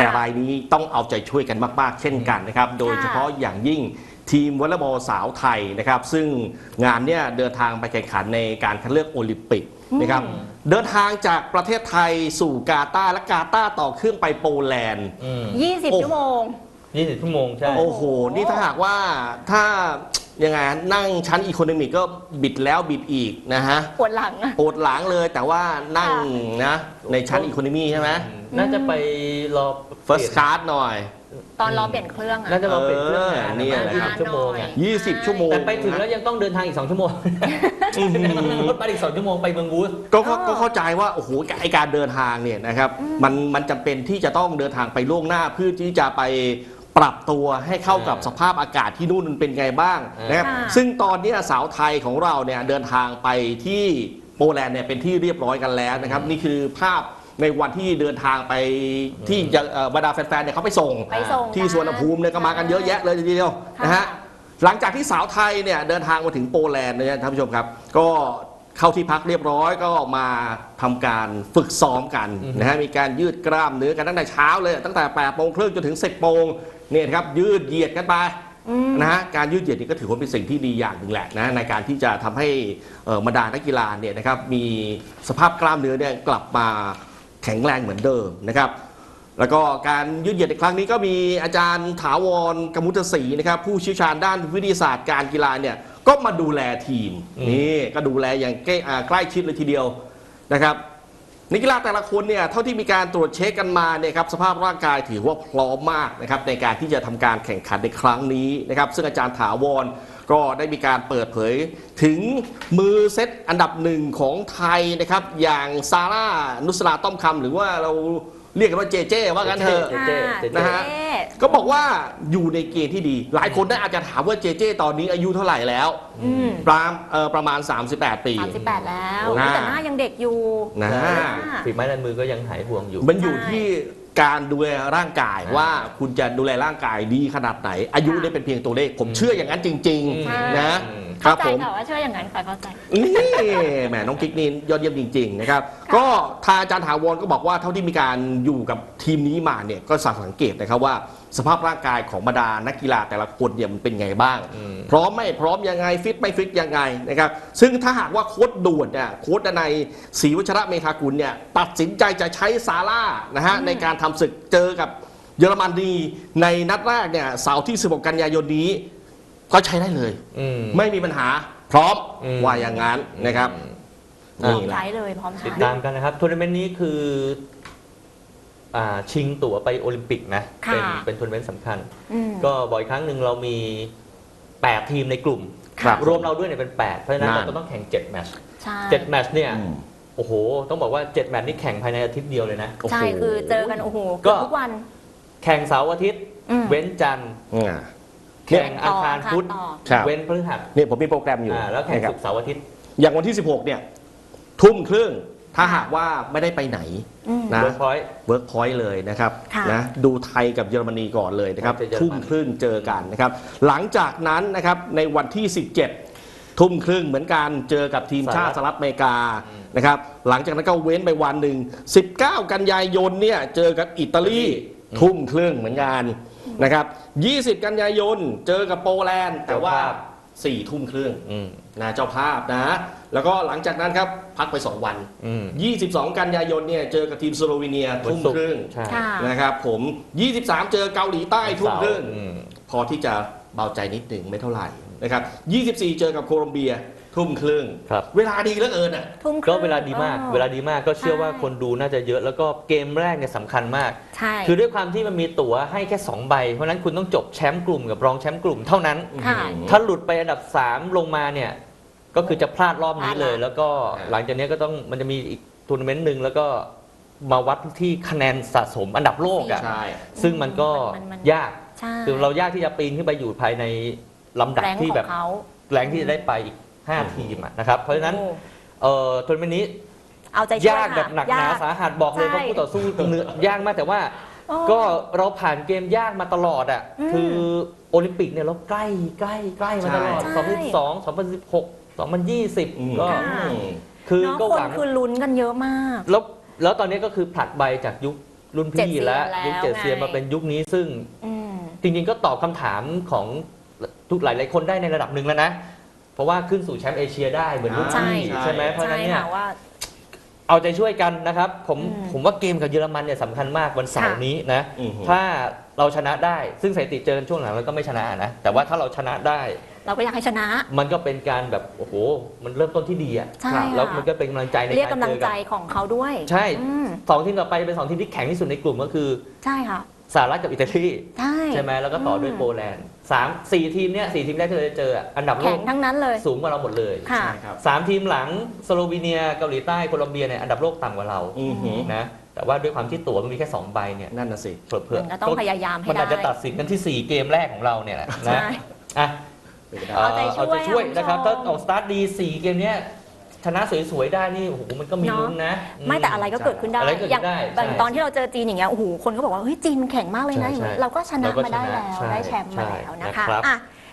แต่รายนี้ต้องเอาใจช่วยกันมากๆ เช่นกันนะครับ โดยเฉพาะอย่างยิ่งทีมวอลเลย์บอลสาวไทยนะครับ ซึ่งงานเนี่ยเดินทางไปแข่งขันในการคัดเลือกโอลิมปิกนะครับเดินทางจากประเทศไทยสู่กาตาร์และกาตาร์ต่อเครื่องไปโปแลนด์อืมโอ้20 ชั่วโมงยี่สิบชั่วโมงใช่ โอ้โห นี่ถ้าหากว่าถ้า ยังไงนั่งชั้นอีโคโนมิกก็บิดแล้วบิดอีกนะฮะปวดหลังอะ ปวดหลังเลยแต่ว่านั่งค่นะในชั้นอีโคโนมีใช่ไหมน่าจะไปรอ first class หน่อย ตอนรอเปลี่ยนเครื่องอะน่าจะรอเปลี่ยนเครื่องเออเนี่ยแหละยี่ครัสิบบชั่วโมงอะ20 ชั่วโมงแต่ไปถึงแล้วยังต้องเดินทางอีก 2 ชั่วโมงอื้อหือรถไปอีก 2 ชั่วโมงไปเมืองวูสก็ก็ก็เข้าใจว่าโอ้โหไอการเดินทางเนี่ยนะครับมันมันจำเป็นที่จะต้องเดินทางไปล่วงหน้าเพื่อที่จะไป ปรับตัวให้เข้ากับอ่าสภาพอากาศที่นู่นมันเป็นไงบ้างอ่านนะครับค่ะซึ่งตอนเนี้ยสาวไทยของเราเนี่ยเดินทางไปที่โปแลนด์เนี่ยเป็นที่เรียบร้อยกันแล้วนะครับ นี่คือภาพในวันที่เดินทางไปที่จะเอ่อบรรดาแฟนๆเนี่ยเขาไปส่ง ไปส่งที่สวนภูมิเนี่ยก็มากันเยอะแยะเลยทีเดียวนะฮะหลังจากที่สาวไทยเนี่ยเดินทางมาถึงโปแลนด์เนี่ยท่านผู้ชมครับ ก็ เข้าที่พักเรียบร้อยก็มาทำการฝึกซ้อมกันอือฮึนะฮะมีการยืดกล้ามเนื้อกันตั้งแต่เช้าเลย ตั้งแต่8โมงครึ่งจนถึง 10โมงเนี่ยนะครับยืดเหยียดกันไปอืมนะฮะการยืดเหยียดนี่ก็ถือว่าเป็นสิ่งที่ดีอย่างหนึ่งแหละนะในการที่จะทำให้เอ่อบรรดานักกีฬาเนี่ยนะครับมีสภาพกล้ามเนื้อเนี่ยกลับมาแข็งแรงเหมือนเดิมนะครับแล้วก็การยืดเหยียดในครั้งนี้ก็มีอาจารย์ถาวรกมุตศรีนะครับผู้เชี่ยวชาญด้านวิทยาศาสตร์การกีฬาเนี่ย ก็มาดูแลทีมอืมนี่ก็ดูแลอย่างใกล้อ่าใกล้ชิดเลยทีเดียวนะครับนักกีฬาแต่ละคนเนี่ยเท่าที่มีการตรวจเช็คกันมาเนี่ยครับสภาพร่างกายถือว่าพร้อมมากนะครับในการที่จะทำการแข่งขันในครั้งนี้นะครับซึ่งอาจารย์ถาวรก็ได้มีการเปิดเผยถึงมือเซตอันดับหนึ่งของไทยนะครับอย่างซาร่านุสราต้อมคำหรือว่าเรา เรียกกันว่าเจเจว่ากันเถอะ เจเจเจเจนะฮะ ก็บอกว่าอยู่ในเกณฑ์ที่ดี หลายคนได้อาจจะถามว่าเจเจตอนนี้อายุเท่าไหร่แล้ว อืมประมาณเอ่อประมาณ 38 ปี38แล้วนะแต่หน้ายังเด็กอยู่ นะฝีไม้ลายมือก็ยังหายห่วงอยู่ มันอยู่ที่ การดูแลร่างกายอ่าว่าคุณจะดูแลร่างกายดีขนาดไหน อายุค่ะเนี่ยเป็นเพียงตัวเลข ผมเชื่ออย่างนั้นจริง ใช่ ๆ นะอืมครัเข้าบใจผม ค่ะว่าเชื่ออย่างนั้นค่ะเข้าใจ นี่แหมน้องกิ๊กนี่ยอดเยี่ยมจริง ๆ นะครับ ก็ทางอาจารย์ถาวรก็บอกว่าเท่าที่มีการอยู่กับทีมนี้มาเนี่ยก็สังเกตนะครับว่า สภาพร่างกายของบรรดานักกีฬาแต่ละคนเนี่ยมันเป็นไงบ้างอืมพร้อมไม่พร้อมยังไงฟิตไม่ฟิตยังไงนะครับซึ่งถ้าหากว่าโค้ดด่วนเนี่ยโค้ดในยศรีวัชระเมธากุลเนี่ยตัดสินใจจะใช้ซาร่านะฮะในการทำศึกเจอกับเยอรมนีในนัดแรกเนี่ยเสาร์ที่ 16 กันยายนนี้ ก็ใช้ได้เลยอืมไม่มีปัญหาพร้อมอืมว่าอย่างนั้นนะครับพร้อมนี่แหละใช้เลยพร้อมติดใช้ตามกันนะครับทัวร์นาเมนต์นี้คืออ่าชิงตั๋วไปโอลิมปิกนะค่ะเป็นเป็นทัวร์นาเมนต์สำคัญอืมก็บ่อยครั้งหนึ่งเรามี 8 ทีมในกลุ่มครับรวมเราด้วยเนี่ยเป็น 8 เพราะฉะนั้นนั่นเราก็ต้องแข่ง 7 แมตช์ใช่7แมตช์เนี่ยอืม โอ้โห ต้องบอกว่า 7 แมตช์นี่แข่งภายในอาทิตย์เดียวเลยนะ ใช่คือเจอกันโอ้โหก็เกือบทุกวัน แข่งเสาร์อาทิตย์ อืม เว้นจันทร์อ่า แข่งอังคารต่อพุธต่อ ครับ เว้นพฤหัสเนี่ยผมมีโปรแกรมอยู่อ่าแล้วแข่งนะครัศุบกร์เสาร์อาทิตย์อย่างวันที่ 16 เนี่ย ทุ่มครึ่ง ถ้าหากว่าไม่ได้ไปไหน อืม นะ เวิร์กพอยต์ เวิร์กพอยต์เลยนะครับค่ะ นะดูไทยกับเยอรมนีก่อนเลยนะครับ เจอเยอรมัน ทุ่มครึ่งเจอกันนะครับ หลังจากนั้นนะครับในวันที่ 17 ทุ่มครึ่งเหมือนกันเจอกับทีมชาติสหรัฐอเมริกานะครับหลังจากนั้นก็เว้นไปวันหนึ่ง 19 กันยายนเนี่ยเจอกับอิตาลีทุ่มครึ่งเหมือนกันนะครับ 20 กันยายนเจอกับโปแลนด์ แต่ว่า4ทุ่มครึ่งอืมนะเจ้าภาพนะ แล้วก็หลังจากนั้นครับ พักไป 2 วันอืม22 กันยายนเนี่ยเจอกับทีมสโลวีเนียทุ่มครึ่งใช่ค่ะนะครับผม 23 เจอเกาหลีใต้ทุ่มครึ่งอืมพอที่จะเบาใจนิดหนึ่งไม่เท่าไหร่ นะครับ24 เจอกับโคลอมเบีย ทุ่มครึ่ง ครับ เวลาดีเหลือเกินอะ ทุ่มคก็รึ่งเวลาดีมาก ออ เวลาดีมากก็เชื่อว่าใช่คนดูน่าจะเยอะ แล้วก็เกมแรกเนี่ยสำคัญมาก ใช่ คือด้วยความที่มันมีตั๋วให้แค่ 2 ใบ เพราะฉะนั้นคุณต้องจบแชมป์กลุ่มกับรองแชมป์กลุ่มเท่านั้น ค่ะถ้าหลุดไปอันดับ 3 ลงมาเนี่ย ก็คือจะพลาดรอบนี้เลยพลาดละแล้วก็อ่าหลังจากนี้ก็ต้องมันจะมีอีกทัวร์นาเมนต์หนึ่งแล้วก็มาวัดที่คะแนนสะสมอันดับโลกอะ ใช่ ซึ่งมันก็มันมันยาก ใช่ คือเรายากที่จะปีนขึ้นไปอยู่ภายใน ลำดับแรงที่ขแบอบงเขา แรงที่จะได้ไปอีก 5 ทีมอะนะครับ เพราะฉะนั้นโอ้เอ่อทัวร์นาเมนต์นี้เอาใจช่วยยากแบบหนักหนายกสาหัสบอกเลยใช่ว่าคู่ต่อสู้เหนื่อยยากมากแต่ว่า โอ้ ก็เราผ่านเกมยากมาตลอดอะอืมคือโอลิมปิกเนี่ยเราใกล้ใกล้ใกล้มาตลอด ใช่ 2012 2016 2020 ก็ค่ะ คือเนาะก็คหนวัง คือลุ้นกันเยอะมาก แล้วแล้วตอนนี้ก็คือผลัดใบจากยุครุ่นเจ็ดพี่เซียนและแล้วยุคเจ็ดเซียนไง มาเป็นยุคนี้ซึ่งอืม จริงๆก็ตอบคำถามของ ทุกหลายๆคนได้ในระดับหนึ่งแล้วนะ เพราะว่าขึ้นสู่แชมป์เอเชียได้เหมือนรุ่นใช่พี่ใช่ไหมเพราะฉะใช่นั้นเนี่ย ค่ะว่า เอาใจช่วยกันนะครับ ผมอืมผมว่าเกมกับเยอรมันเนี่ยสำคัญมากวันเสาร์ค่ะ นี้นะ อือหือถ้าเราชนะได้ซึ่งสถิติเจอกันช่วงหลังเราก็ไม่ชนะนะแต่ว่าถ้าเราชนะได้ เราก็อยากให้ชนะ มันก็เป็นการแบบโอ้โห มันเริ่มต้นที่ดีอะใช่ครับแล้วค่ะมันก็เป็นกำลังใจในเรียกการกำลัเจงอใจกับของเขาด้วยใช่ อืมสองทีมต่อไปเป็นสองทีมที่แข็งที่สุดในกลุ่มก็คือ ใช่ค่ะ สหรัฐกับอิตาลีใช่ ใช่ไหมแล้วก็ต่อด้วยอืมโปแลนด์สามสี่ทีมเนี่ยสี่ทีมแรกที่เราจะเจออะอันดับโลแข็กงทั้งนั้นเลยสูงกว่าเราหมดเลยค่ะ ใช่ครับสามทีมหลังสโลวีเนียเกาหลีใต้โคลอมเบียเนี่ยอันดับโลกต่ำกว่าเราอือหือนะแต่ว่าด้วยความที่ตั๋วมันมีแค่สองใบเนี่ยนั่นน่ะสิ เผื่อมันก็ต้องพยายามให้มันอาจจะได้ ตัดสินกันที่4 เกมแรกของเราเนี่ยแหละนะใช่ อะ เป็นไปได้ เอาใจช่วยเอาใจช่วยค่ะนะครับคุณผู้ชมถ้าออกสตาร์ทดี 4 เกมเนี้ย ชนะสวยๆได้นี่โอ้โหมันก็มีเนาะลุ้นนะไม่แต่อะไรก็เกิดขึ้นได้อะไรก็เกิดอย่างได้อย่างใช่ ตอนที่เราเจอจีนอย่างเงี้ยโอ้โหคนก็บอกว่าเฮ้ยจีนมันแข็งมากเลยนะใช่ใช่เราก็ชนะเราก็มาได้ชนะแล้วใช่ได้แชมป์มาใช่แล้วนะนะครัคะบ อะ